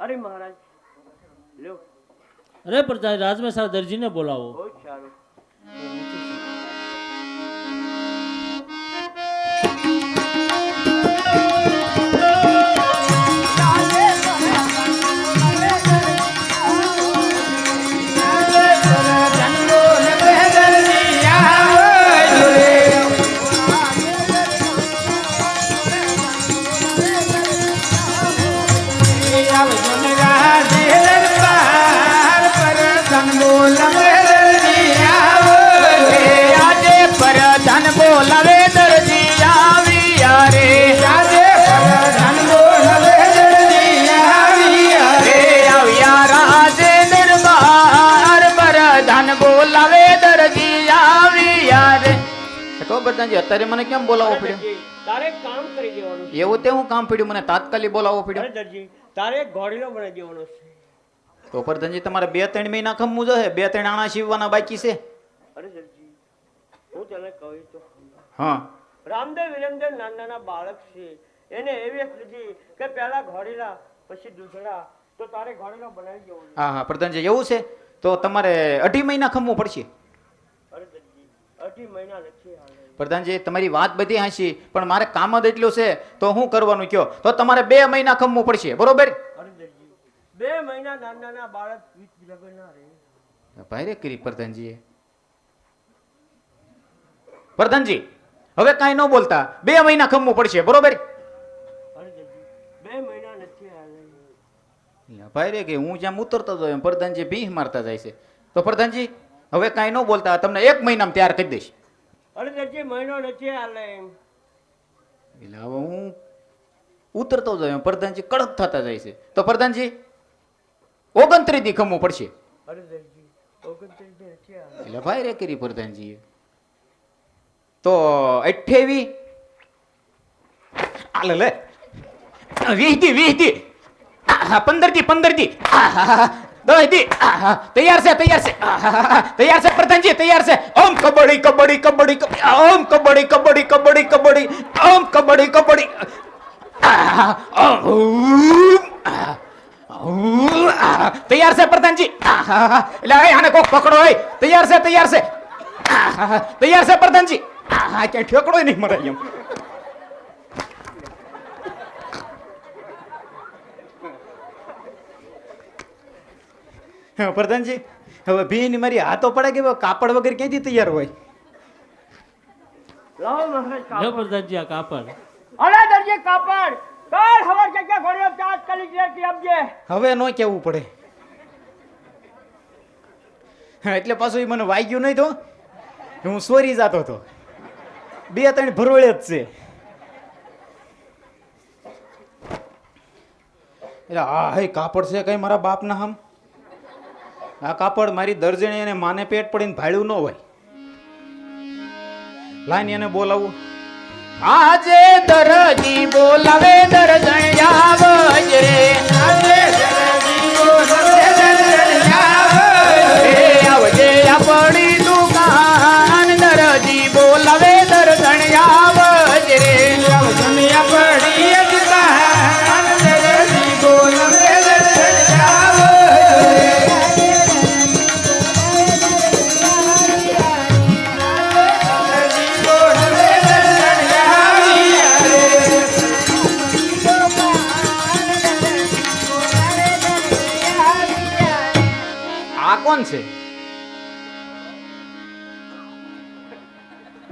અરે મહારાજ લ્યો. અરે પ્રજા રાજમાં સારા દરજીને બોલાવો. સારું. અત્યારે મને કેમ બોલાવવો પડ્યો? તારે એક કામ કરી દેવાનું એવું તે હું કામ પડ્યું? મને તાત્કાલિક બોલાવવો અરે પડ્યો દરજી તારે એક ઘોડીલો બનાવી દેવાનો છે. તો પ્રધાનજી તમારે બે ત્રણ મહિના ખમવું જોઈએ બે ત્રણ આણા સીવવાના બાકી છે? અરે દરજી હું તને કહું તો. હા. રામદેવ વિરમદેવ નાના નાના બાળક છે. એને એવી લીધી કે પહેલા ઘોડીલા પછી દૂધડા તો તારે ઘોડીલો બનાવી દેવાનો હા હા પ્રધાનજી એવું છે? તો તમારે અઢી મહિના ખમવું પડશે અરે દરજી અઢી મહિના નથી હાલે પ્રધાનજી તમારી વાત બધી હાંસી પણ મારે કામ જ એટલું છે તો હું કરવાનું કયો? તો તમારે બે મહિના ખમવું પડશે બરોબર? બે મહિના નાના નાના બાળક વીસ લગન ભાઈ કરી પ્રધાનજીએ. પ્રધાનજી હવે કાંઈ ન બોલતા બે મહિના ખમવું પડશે બરોબર? અરે દરજી બે મહિના નથી હાલે ભાઈ રે કે હું જેમ ઉતરતો હતો એમ પ્રધાનજી ભીહ મારતા જાય છે. તો પ્રધાનજી હવે કાંઈ ન બોલતા તમને એક મહિનામાં તૈયાર કરી દઈશ. અરે નથી મહિનો નથી હાલે એટલે હવે હું ઉતરતો જાય પ્રધાનજી કડક થતા જાય છે. તો પ્રધાનજી ઓગણત્રીસથી ખમવું પડશે. એટલે ભાઈ રે કરી પ્રધાનજી તો અઠ્યાવી આલે લે. વીસથી વીસથી પંદરથી પંદર દી. તૈયાર છે તૈયાર તૈયાર છે પ્રધાનજી તૈયાર છે ઓમ કબડ્ડી કબડ્ડી કબડ્ડી ઓમ કબડ્ડી કબડ્ડી કબડ્ડી કબડ્ડી ઓમ કબડ્ડી કબડ્ડી તૈયાર છે પ્રધાનજી એટલે આને કોક પકડો હોય તૈયાર છે તૈયાર છે તૈયાર છે પ્રધાનજી ક્યાંય ઠેકડો નહીં મરે એમ પ્રધાનજી હવે ભીની મારી હાથો પડે કે કાપડ વગર ક્યાંથી તૈયાર હોય? લાવો મહારાજ લે કાપડ. પ્રધાનજી આ કાપડ. અરે દરજી કાપડ. કાલ હવાર જગ્યા ઘોડીઓ ચાર્જ કરી જેથી આપજે? હવે નો કેવું પડે. એટલે પાછું મને વાગ્યું નહીં તો હું સોરી જાતો હતો. બે ત્રણ ભરોળે જ છે. એટલે હા હે કાપડ છે કઈ મારા બાપના હમ? આ કાપડ મારી દર્જણી એને માને પેટ પડીને ભાડ્યું ન હોય. લાઈન એને બોલાવું. આજે દરજી બોલાવે, દરજણ આવજ રે. આજે દરજી બોલાવે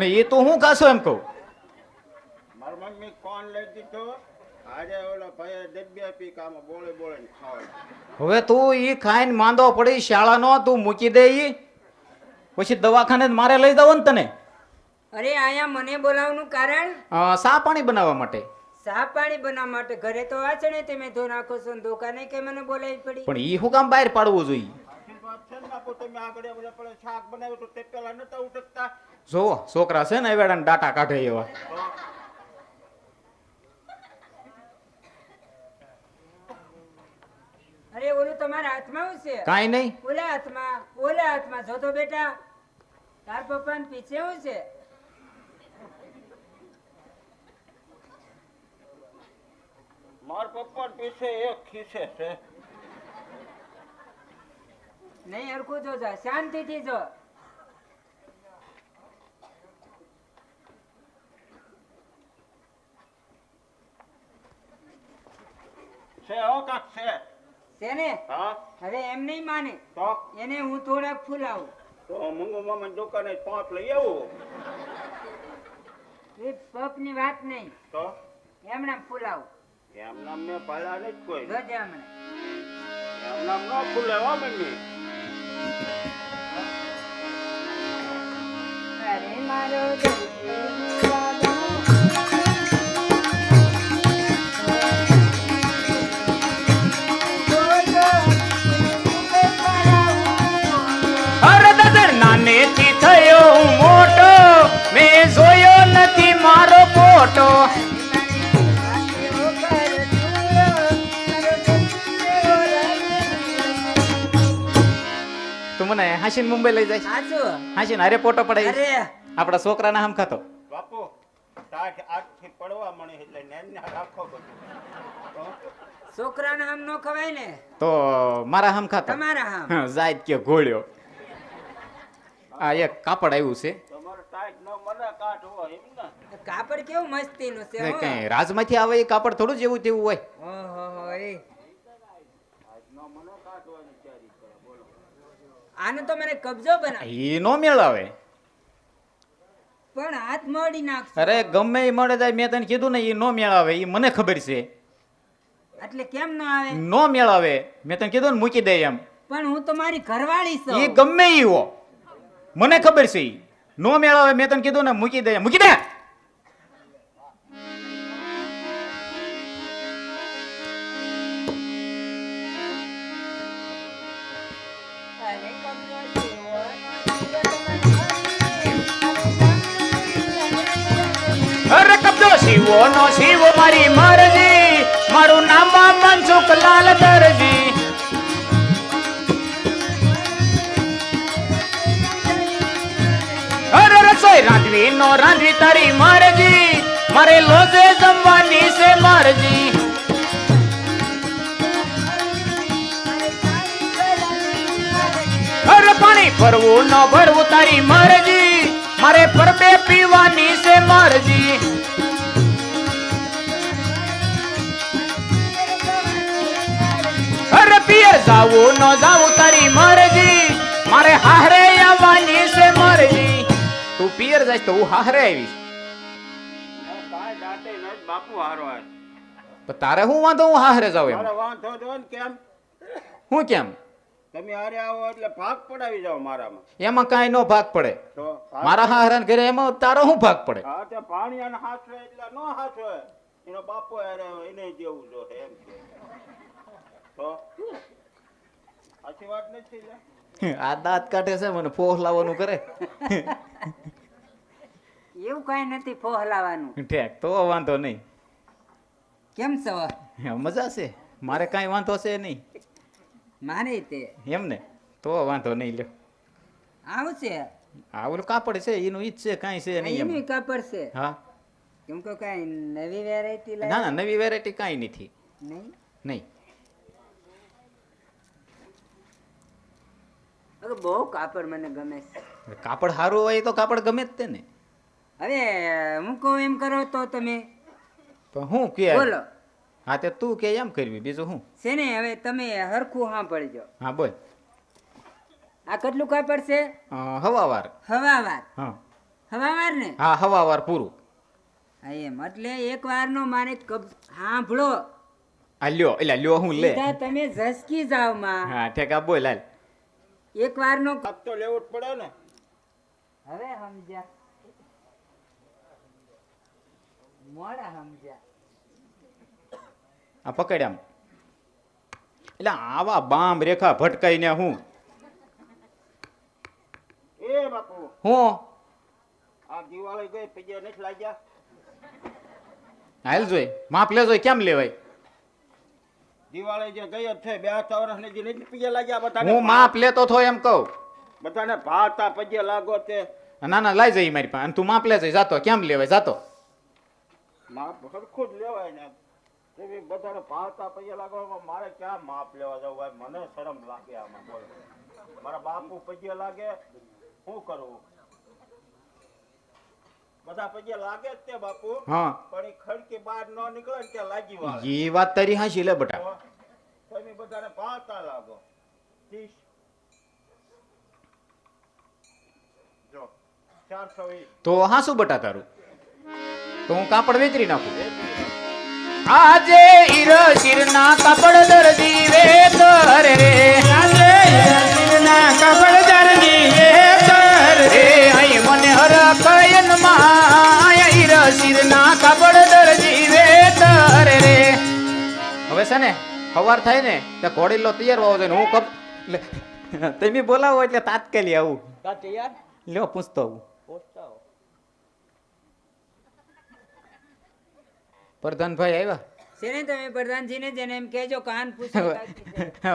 અને એ તો હું કાશો એમ કહું. મારી મમ્મી કોણ લઈ દીધો? આજે ઓલો ભાઈ ડબ્બે પી કામ બોલે બોલે ને હવે તું ઈ ખાઈને માંદો પડી શાળાનો તું મૂકી દે ઈ. પછી દવાખાને મારે લઈ જવો ને તને. અરે અહીંયા મને બોલાવવાનું કારણ? સા પાણી બનાવવા માટે? સા પાણી બનાવવા માટે? ઘરે તો વાંચણે તમે ધો નાખો છો ને દુકાને કે મને બોલાવી પડી? પણ ઈ હું કામ બહાર પાડવું જોઈએ? તમે આગળ ઓલા શાક બનાવ્યું તો તે પેલા નતા ઉઠકતા. જોવો છોકરા છે ને એવેડા ડાટા કાઢે એવા. અરે ઓલું તમારા હાથમાં શું છે? કાંઈ નહીં. ઓલા હાથમાં ઓલા હાથમાં જો તો બેટા. તાર પપ્પાને પીછે શું છે? મારા પપ્પા પીછે એક ખીસે છે. નહીં હરખું જોજો શાંતિથી જો છે હો કાક છે છે ને હા. હવે એમ નહીં માને. તો? એને હું થોડાક ફૂલાવું. તો મંગુ મામા દુકાને પાંચ લઈ આવો. એ પપની વાત નહીં. તો? એમણે ફૂલાવું. એમ નામ મેં પાલા નથી કોઈ. જોજે હમણાં એમ નામ ન હો મમ્મી અરે મારો ફોટો તું મને હાસીન મુંબઈ લઈ જાય. હાસીન હારે ફોટો પડાય. આપડા છોકરા ના હમ ખાતો બાપુ પડવા મળે એટલે નેન્યા રાખો બધું. તો છોકરાને આમ નો ખવાય ને? તો મારા હમ ખાતો તમારા આમ જાય કે ઘોળ્યો. આ એક કાપડ આવ્યું છે. તમારો ટાઈટ ન મને કાઢ હોય એમ ને કાપડ કેવું મસ્તીનું છે ને. કઈ રાજમાંથી આવે એ કાપડ થોડું જેવું તેવું હોય. ઓહો એ. આને તો મને કબજો બનાવ. એ નો મેળાવે. પણ હાથ મળી નાખશે. અરે ગમે એ મળે જાય મેં તને કીધું ને એ નો મેળાવે. એ મને ખબર છે. એટલે કેમ ન આવે? નો મેળાવે. મેં તને કીધું ને મૂકી દે એમ. પણ હું તો મારી ઘરવાળી એ ગમે ઈ હો. મને ખબર છે ઈ. નો મેળાવે મેં તને કીધું ને મૂકી દે. મૂકી દે! શિવો નો શિવ મારી મરજી. મારું નામ મનસુખ લાલ દરજી. અરે રસોઈ રાંધવી નો રાંધવી તારી મરજી. મારે લોજે જમવાની છે મરજી. ભરવું ન ભરવું તારી મરજી. મારે પરબે પીવાની છે મરજી. અરે પિયર જાવું ન જાવું તારી મરજી. મારે હારે આવવાની છે મરજી. તું પિયર જાય તો હું હારે આવીશ. બાપુ હારો તારે હું વાંધો હું હારે જાવ એમ. વાંધો કેમ? હું કેમ? તમે હારે આવો એટલે ભાગ પડાવી જાવ મારામાં. એમાં કાંઈ નો ભાગ પડે. મારા હારા ઘરે એમાં તારો શું ભાગ પડે? હા તે પાણી અને હાથવે એટલે નો હાથવે એનો બાપો હારે એને જેવું જો એમ કે. તો? સાચી વાત નથી લે આ દાંત કાઢે છે મને ફોહ લાવવાનું કરે. એવું કઈ નથી ફોહલાવાનું. ઠેક તો વાંધો નહીં. કેમ છો? મજા છે. મારે કાંઈ વાંધો છે નહીં. મારે તે. એમ ને તો વાંધો નહીં લ્યો. આવું આ ઓલું કાપડ છે એનું ઈ જ છે કાંઈ છે નહીં એનું કાપડ છે. હા. કેમ કે કાંઈ નવી વેરાયટી ના ના નવી વેરાયટી કાંઈ નથી. નહીં? નહીં. બહુ કાપડ મને ગમે છે. કાપડ સારું હોય તો કાપડ ગમે જ તે ને. હવે હું કહું એમ કરો તો તમે. પણ હું કે બોલો. હા તે તું કે એમ કરવી બીજું હું? છે ને હવે તમે હરખું સાંભળજો. હા બોલ. આ કેટલું કાપડ છે? હવાવાર. હવાવાર. હા. હવાવાર ને? હા હવાવાર પૂરું. હા એમ. એટલે એક વાર નો મારે કબ સાંભળો. આ લ્યો એટલે લ્યો હું લે. તમે ઝસકી જાવમાં. હા ઠેકા બોલ હાલ. એક વાર નો ભાગ તો લેવો જ પડે ને. હવે સમજ્યા. મોડા સમજ્યા. આ પકડ્યા એટલે આવા બામ રેખા ભટકાઈને હું? એ બાપુ. હું? આ દિવાળી ગઈ પૈયા નથી લાગ્યા. હાલ જોઈ. માપ લેજો કેમ લેવાય? દિવાળી જે ગઈ છે બે આઠ વર્ષની જે નથી પૈયા લાગ્યા બધા હું માપ લેતો થો એમ કહું. બધાને ભાવતા પગે લાગો તે. ના ના લઈ જઈ મારી પાસે. અને તું માપ લે જઈ જાતો કેમ લેવાય? જાતો માપ સરખું જ લેવાય ને. બધાને ભાવતા પૈયા લાગવામાં મારે ક્યાં માપ લેવા જવું ભાઈ મને શરમ લાગે આમાં. બોલો. મારા બાપુ પૈયા લાગે? શું કરવું બધા પૈયા લાગે જ તે બાપુ પણ એ ખડકી બહાર ન નીકળે ને ત્યાં લાગી એ વાત તારી હાંસી લે બટા. તમે બધાને ભાવતા લાગો. ત્રીસ. જો ચારસો તો હા શું બટા તારું. તો હું કાપડ વેચરી નાખું. આજે ઈર શિરના કાપડ દર્દી વેતર રે. આજે ઈર શિરના કાપડ દર્દી વેતર રે. અહીં મને હર કયનમાં ઈર શિરના દરજી દર્દી તર રે. હવે છે ને સવાર થાય ને તે ઘોડીલો તૈયાર હોવો જોઈએ ને હું કપ તમે બોલાવો એટલે તાત્કાલિક આવું. તૈયાર? લ્યો પૂછતો આવું પહોંચતા હો પ્રધાનભાઈ આવ્યા? છે તમે પ્રધાનજીને જેને એમ કહેજો કાન પૂછો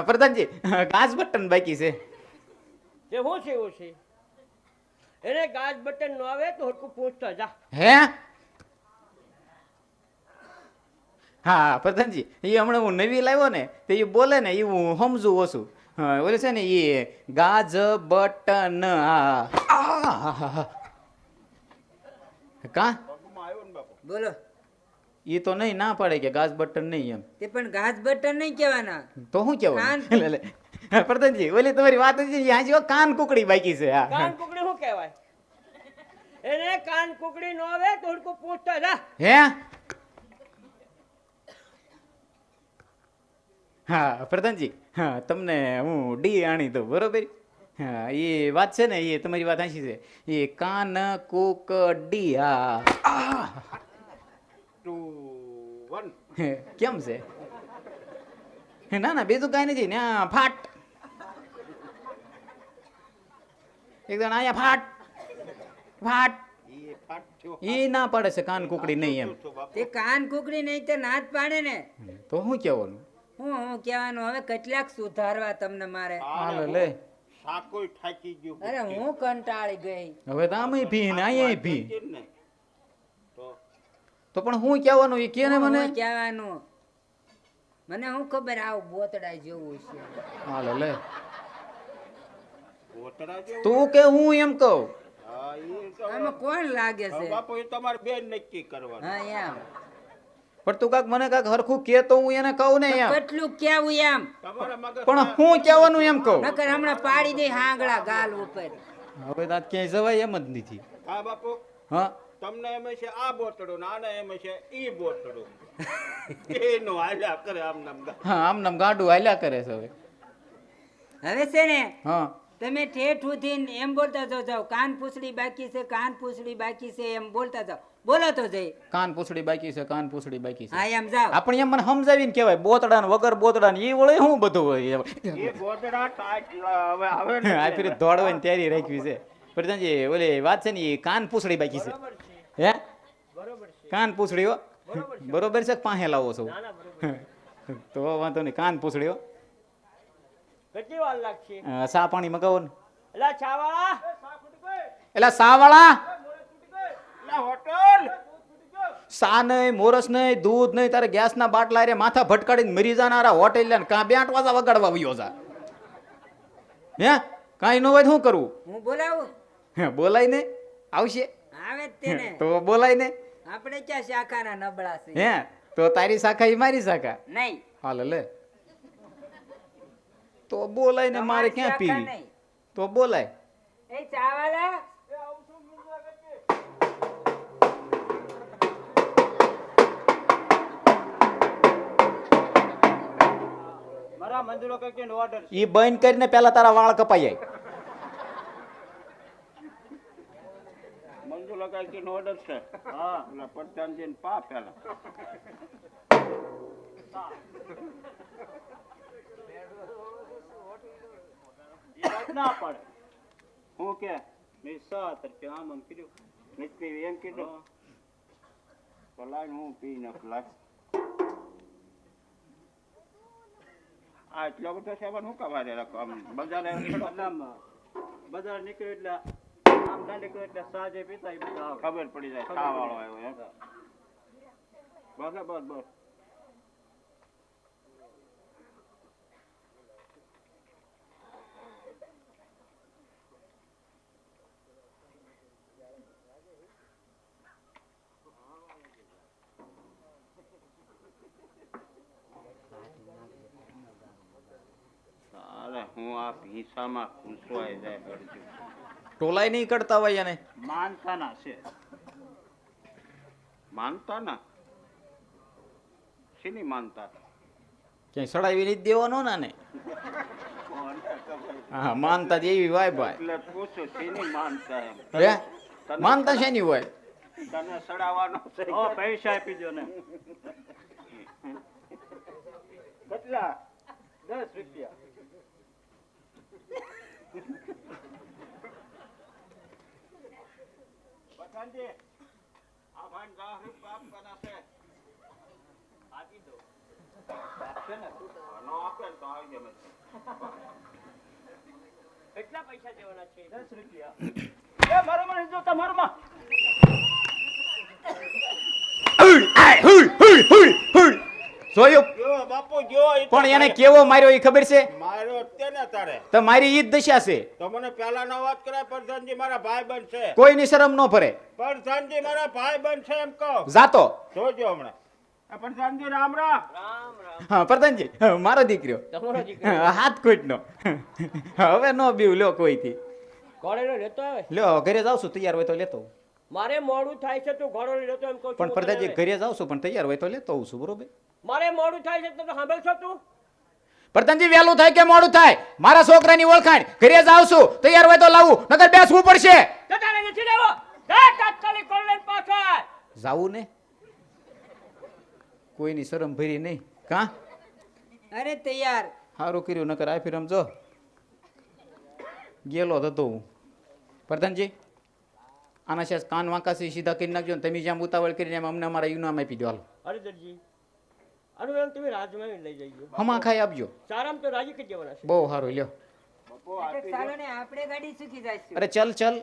પ્રધાનજી કાચ બટન બાકી છે. તે હું છે હું છે. એને કાચ બટન નો આવે તો હરકું પૂછતા જા. હે? હા પ્રધાનજી એ હમણાં હું નવી લાવ્યો ને તો એ બોલે ને એ હું સમજુ ઓછું. હા ઓલે છે ને એ ગાજ બટન આ. આહાહા. કા? આવ્યો બોલો. એ તો નહીં ના પાડે કે ગાજ બટન નહીં એમ. તે પણ ઘાસ બટન નહીં કહેવાના. તો. લે, લે. પ્રધાનજી ઓલી તમારી વાત હતી હાજી કાન કુકડી બાકી છે હા. કાન કુકડી શું કહેવાય? એને કાન કુકડી નો આવે તો હરકું પૂછતા જા હે. હા? પ્રધાનજી હા તમને હું ડી આણી દઉં બરોબર? હા એ વાત છે ને એ તમારી વાત હાચી છે. એ કાન કુક ડી હા આહ! ટુ વન હે, કેમ છે? ના ના બીજું કઈ નથી ને ફાટ. એક જણ અહીંયા ફાટ. ફાટ. એ ફાટ થયો. એ ના પાડે છે કાન કુકડી નહીં એમ. તો તે કાન કુકડી નહીં તો નાત પાડે ને. તો હું કહેવાનું? હું હું કહેવાનું હવે કેટલાક સુધારવા તમને મારે. હાલો લે સાકોય થાકી ગયું. અરે હું કંટાળી ગઈ. હવે તો આમે ભી ને અહીંયા ભી. તો પણ હું કહેવાનું એ કે ને મને? કહેવાનું? મને હું ખબર આવ બોતડા જેવું છે? હાલો લે. તું કે હું એમ કહું? હા એ તો આમાં કોણ લાગે છે? બાપુ એ તમારે બેન નક્કી કરવાનું. હા એમ. પણ તું કાક મને કાક હરખું કે તો હું એને કહું ને એમ. કેટલું કેવું એમ? પણ હું કેવાનું એમ કહું? નકર હમણાં પાડી દે હાંગળા ગાલ ઉપર. હવે તો ક્યાંય જવાય એમ જ નથી. હા બાપુ. હા. તમને એમ છે આ બોતડું નાને એમ છે ઈ બોતડું. એનું હાલ્યા કરે આમ નામ હા આમ નામ ગાડું હાલ્યા કરે છે હવે. હવે છે ને હા. તમે ઠેઠ ઉઠીને એમ બોલતા જાઓ જાઓ. કાન પૂછડી બાકી છે કાન પૂછડી બાકી છે એમ બોલતા જાઓ. બોલો તો જઈ કાન પૂછડી બાકી છે કાન પૂછડી બાકી છે. હા એમ જાવ આપણે એમ મને સમજાવીને કહેવાય બોતડા ને વગર બોતડા ને એ વળે શું બધું હોય એ બોતડા હવે હવે આ ફરી દોડવાની તૈયારી રાખવી છે. પ્રધાનજી ઓલી વાત છે ને એ કાન પૂછડી બાકી છે. હે? બરોબર કાન પૂછડીઓ બરોબર છે. પાસે લાવો છો? ના ના બરોબર તો વાંધો નહીં. કાન પૂછડીઓ કેટલી વાર લાગશે? સા પાણી મગાવો ને. એલા સાવાળા. હોટલ. સા નહીં મોરસ નહીં દૂધ નહીં તારે ગેસના બાટલા રે માથા ભટકાડીને મરી જાનારા હોટેલ ને કાં બે આઠ વાજા વગાડવા આવ્યો જા. હે? કાંઈ ન હોય તો શું કરવું હું બોલાવું? હે બોલાય ને આવશે. આવે તેને. તો બોલાય ને. આપણે ક્યાં શાખાના નબળા છે હે તો તારી શાખા એ મારી શાખા? નહીં. હાલ લે. તો બોલાય ને મારે ક્યાં પીવી? તો બોલાય. એ ચાવાલા. મારા મંદિરો કઈ ઓર્ડર ઈ બંધ કરીને પેલા તારા વાળ કપાઈ જાય. નો ઓર્ડર છે. હા ઓલા પ્રધાનજી ને પા પેલા ના પડે. હું કે મેં સાત રૂપિયા આમ આમ કીધું મેં પીવી એમ કીધું પલાય હું પી નાખ લાગ આ એટલો બધો સામાન હું કમારે રાખો આમ બજારે બજાર નીકળ્યો એટલે ખબર પડી જાય ખબર વાળો આવ્યો એમ. બસ બસ બસ. હું આ ભીસામાં ઘૂંસવાઈ જાય ગળજુ ટોલાય નહીં કરતા હોય એને. માનતાના છે. માનતા ના શેની માનતા? ક્યાંય સડાવી નહીં દેવાનો ના ને હા માનતા જ એવી વાય ભાઈ. એટલે પૂછું શેની માનતા હે? માનતા શેની હોય? તને સડાવવાનો છે. પૈસા આપી દો ને. કેટલા? દસ રૂપિયા. પઠાણજી, આ ભાઈને દસ રૂપિયા આપવાના છે. આપશે ને? ન આપે ને તો આવી કેટલા પૈસા દેવાના છે દસ રૂપિયા એ મારો મને જો તમારો માં હુઈ આય, હુઈ હુઈ હુલ, હુલ. જોયું? બાપુ જો પણ એને કેવો માર્યો એ ખબર છે? માર્યો તે તારે તો મારી ઈ જ દશા છે. તો મને પેલા નો વાત કરાય પ્રધાનજી મારા ભાઈ બન છે કોઈની શરમ નો ફરે. પ્રધાનજી મારા ભાઈ બન છે એમ કહો. જાતો. જોજો હમણાં. આ પ્રધાનજી રામ રામ. રામ રામ. હા પ્રધાનજી મારો દીકરો. હાથ દીકરો. નો હવે નો બીવ લ્યો કોઈથી. ઘોડેલો લેતો આવે? લ્યો ઘરે જાવ છું તૈયાર હોય તો લેતો મારે મોડું થાય છે તું ઘોડો લેતો એમ કહું પણ પ્રધાનજી ઘરે જાવ છું પણ તૈયાર હોય તો લેતો આવું છું બરોબર? મારે મોડું થાય છે તો સાંભળશો તું? પ્રધાનજી વહેલું થાય કે મોડું થાય? મારા છોકરાની ઓળખાણ. ઘરે જાવશું તૈયાર હોય તો લાવું. નકર બેસવું પડશે. તારે નથી દેવો જા તાત્કાલિક કોલ પાછળ જાવું ને? કોઈની શરમ ભરી નહીં. કા? અરે તૈયાર. સારું કર્યું નકર આ ફિરમ જો ગેલો થતો હું. પ્રધાનજી આના છે કાન વાંકાસી સીધા કરી નાખજો તમે જ્યાં ઉતાવળ કરીને એમ અમને અમારા યુનામ આપી દો હાલો. અરે દરજી આનું નામ તમે રાજમાં લઈ જજો હમા ખાઈ આપજો. સારામ તો રાજી કરી જવાના છે. બહુ સારું લ્યો. બાપુ આપણે ગાડી સુખી જાય અરે ચલ ચલ.